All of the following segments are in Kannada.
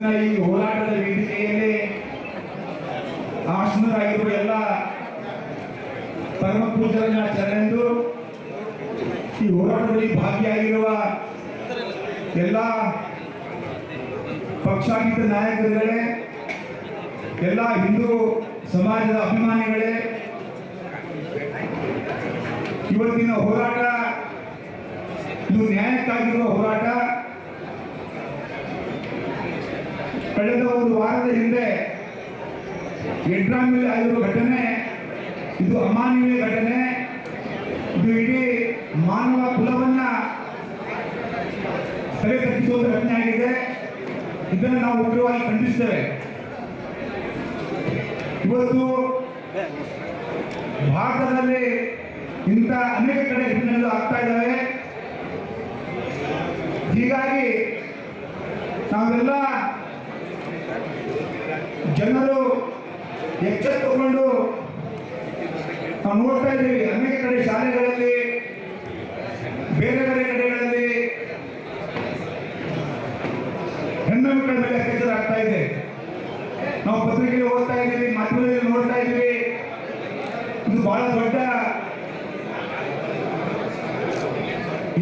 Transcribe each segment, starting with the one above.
ಈ ಹೋರಾಟದ ವೇದಿಕೆಯಲ್ಲಿ ಆಶ್ನರಾಗಿರುವ ಎಲ್ಲ ಪರಮ ಪೂಜನ ಚರಣೆಂದು ಈ ಹೋರಾಟದಲ್ಲಿ ಭಾಗಿಯಾಗಿರುವ ಎಲ್ಲ ಪಕ್ಷಾತೀತ ನಾಯಕರುಗಳೇ, ಎಲ್ಲ ಹಿಂದೂ ಸಮಾಜದ ಅಭಿಮಾನಿಗಳೇ, ಇವತ್ತಿನ ಹೋರಾಟ, ಇದು ನ್ಯಾಯಕ್ಕಾಗಿರುವ ಹೋರಾಟ. ಒಂದು ವಾರದ ಹಿಂದೆ ಯಡ್ರಾಮಿಯಲ್ಲಿ ಆಗಿರುವ ಘಟನೆ, ಇದು ಅಮಾನವೀಯ ಘಟನೆ, ಇದು ಇಡೀ ಮಾನವ ಕುಲವನ್ನ ಸಭೆ ತಪ್ಪಿಸುವ ಘಟನೆ ಆಗಿದೆ. ಇದನ್ನು ನಾವು ಉಗ್ರವಾಗಿ ಖಂಡಿಸ್ತೇವೆ. ಇವತ್ತು ಭಾರತದಲ್ಲಿ ಇಂಥ ಅನೇಕ ಕಡೆ ಘಟನೆಗಳು ಆಗ್ತಾ ಇದ್ದಾವೆ. ಹೀಗಾಗಿ ನಾವೆಲ್ಲ ಜನರು ಎಚ್ಚೆತ್ತುಕೊಂಡು ನಾವು ನೋಡ್ತಾ ಇದ್ದೀವಿ. ಅನೇಕ ಕಡೆ ಶಾಲೆಗಳಲ್ಲಿ, ಬೇರೆ ಬೇರೆ ಕಡೆಗಳಲ್ಲಿ ಹೆಣ್ಣು ಮಕ್ಕಳ ಮೇಲೆ ಅತ್ಯಾಚಾರ ಆಗ್ತಾ ಇದೆ. ನಾವು ಪತ್ರಿಕೆಯಲ್ಲಿ ಓದ್ತಾ ಇದ್ದೀವಿ, ಮಾಧ್ಯಮದಲ್ಲಿ ನೋಡ್ತಾ ಇದ್ದೀವಿ. ಇದು ಬಹಳ ದೊಡ್ಡ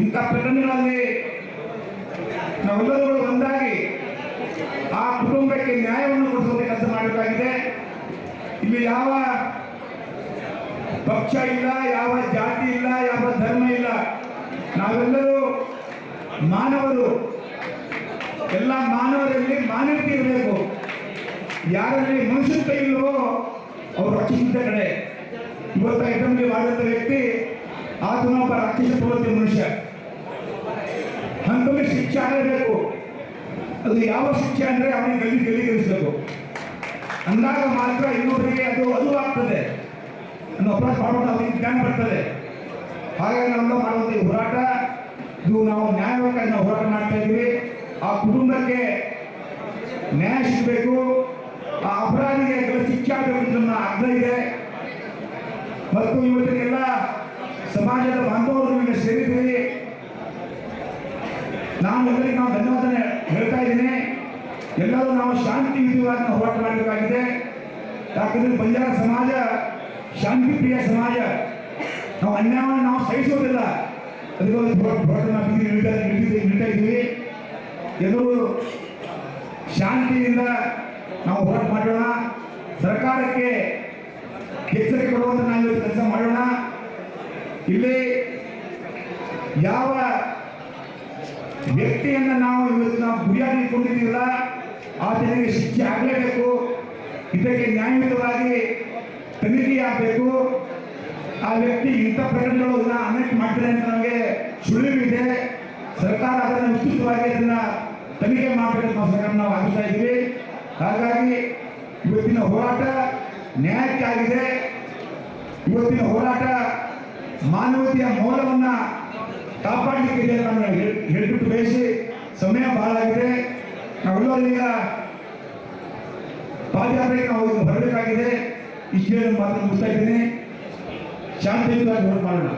ಇಂಥ ಪ್ರಕರಣಗಳಲ್ಲಿ ನಾವೆಲ್ಲರೂ ಒಂದಾಗಿ ಆ ಕುಟುಂಬಕ್ಕೆ ನ್ಯಾಯವನ್ನು ಕೊಡಿಸುವ ಕೆಲಸ ಇಲ್ಲಿ ಯಾವ ಪಕ್ಷ ಇಲ್ಲ, ಯಾವ ಜಾತಿ ಇಲ್ಲ, ಯಾವ ಧರ್ಮ ಇಲ್ಲ. ನಾವೆಲ್ಲರೂ ಮಾನವರು. ಎಲ್ಲ ಮಾನವರಲ್ಲಿ ಮಾನವೀಯತೆ ಇರಬೇಕು. ಯಾರಲ್ಲಿ ಮನುಷ್ಯತ್ವ ಇಲ್ಲವೋ ಅವರು ರಕ್ಷಿಸಿದ ಕಡೆ. ಇವತ್ತು ಐಟಮ್ಗೆ ಮಾಡಿದ ವ್ಯಕ್ತಿ ರಾಕ್ಷಸ ಪ್ರವೃತ್ತಿ ಮನುಷ್ಯ. ಅಂತವರಿಗೆ ಶಿಕ್ಷೆ ಆಗಬೇಕು. ಅದು ಯಾವ ಶಿಕ್ಷೆ ಅಂದ್ರೆ ಅವನಿಗೆ ಗಲ್ಲಿ ಗಲ್ಲಿಗರಿಸಬೇಕು ಅಂದಾಗ ಮಾತ್ರ ಇನ್ನೊಬ್ಬರಿಗೆ ಅದು ಅದು ಆಗ್ತದೆ. ಅನ್ನೋ ಅಪರಾಧ ಮಾಡೋದು ಅವನಿಗೆ ಜ್ಞಾನ ಬರ್ತದೆ. ಹಾಗಾಗಿ ಮಾಡುವಂಥ ಈ ಹೋರಾಟ, ಇದು ನಾವು ನ್ಯಾಯವಾಗಿ ನಾವು ಹೋರಾಟ ಮಾಡ್ತಾ ಇದ್ದೀವಿ. ಆ ಕುಟುಂಬಕ್ಕೆ ನ್ಯಾಯ ಸಿಗಬೇಕು. ಆ ಅಪರಾಧಿಗೆ ಶಿಕ್ಷೆ ಆಗಬೇಕು ನನ್ನ ಆಗ್ರಹ ಇದೆ. ಮತ್ತು ಇವತ್ತಿಗೆಲ್ಲ ಸಮಾಜದ ಬಾಂಧವರು ನಿಮಗೆ ಸೇರಿದ್ದೀವಿ. ನಾನು ಎಲ್ಲರಿಗೆ ನಾವು ಧನ್ಯವಾದ ಹೇಳ್ತಾ ಇದ್ದೀನಿ. ಎಲ್ಲರೂ ನಾವು ಶಾಂತಿ ನಾವು ಹೋರಾಟ ಮಾಡಬೇಕಾಗಿದೆ. ಯಾಕಂದ್ರೆ ಬಂಜಾರ ಸಮಾಜ ಶಾಂತಿ ಪ್ರಿಯ ಸಮಾಜ, ನಾವು ಅನ್ಯಾಯವನ್ನು ನಾವು ಸಹಿಸೋದಿಲ್ಲ. ಅದಕ್ಕೊಂದು ಹೋರಾಟ ಇದ್ದೀವಿ. ಎಲ್ಲರೂ ಶಾಂತಿಯಿಂದ ನಾವು ಹೋರಾಟ ಮಾಡೋಣ. ಸರ್ಕಾರಕ್ಕೆ ಎಚ್ಚರಿಕೆ ಕೊಡುವಂತ ನಾವು ಕೆಲಸ ಮಾಡೋಣ. ಇಲ್ಲಿ ಯಾವ ವ್ಯಕ್ತಿಯನ್ನ ನಾವು ಇವತ್ತು ನಾವು ಗುರಿಯಾಗಿ ಇಟ್ಕೊಂಡಿದ್ದೀವಲ್ಲ ಆತನಿಗೆ ಶಿಕ್ಷೆ ಆಗಲೇಬೇಕು. ಇದಕ್ಕೆ ನ್ಯಾಯಯುತವಾಗಿ ತನಿಖೆ ಆಗಬೇಕು. ಆ ವ್ಯಕ್ತಿ ಇಂಥ ಪ್ರಕರಣಗಳು ಇದನ್ನ ಅನೇಕ ಮಾಡ್ತಾರೆ ಅಂತ ನಮಗೆ ಸುಳಿವಿದೆ. ಸರ್ಕಾರ ಅದನ್ನು ವಿಸ್ತೃತವಾಗಿ ಅದನ್ನ ತನಿಖೆ ಮಾಡಬೇಕು ಸರ್ಕಾರ ನಾವು ಆಗ್ತಾ ಇದ್ದೀವಿ. ಹಾಗಾಗಿ ಇವತ್ತಿನ ಹೋರಾಟ ನ್ಯಾಯಕ್ಕಾಗಿದೆ ಇವತ್ತಿನ ಹೋರಾಟ ಮಾನವತೆಯ ಮೌಲ್ಯವನ್ನು ಕಾಪಾಡಲಿಕ್ಕೆ ಇದೆ ಅಂತ ಹೇಳ್ಬಿಟ್ಟು ಬಯಸಿ ಸಮಯ ಬಹಳ ಆಗಿದೆ ನಾವೆಲ್ಲರೂ ಈಗ ಪಾದಯಾತ್ರೆಗೆ ನಾವು ಬರಬೇಕಾಗಿದೆ. ಇಷ್ಟೇ ಮಾತ್ರ ಮುಗಿಸ್ತಾ ಇದ್ದೀನಿ. ಶಾಂತಿಯುತವಾಗಿ ಮಾಡೋಣ.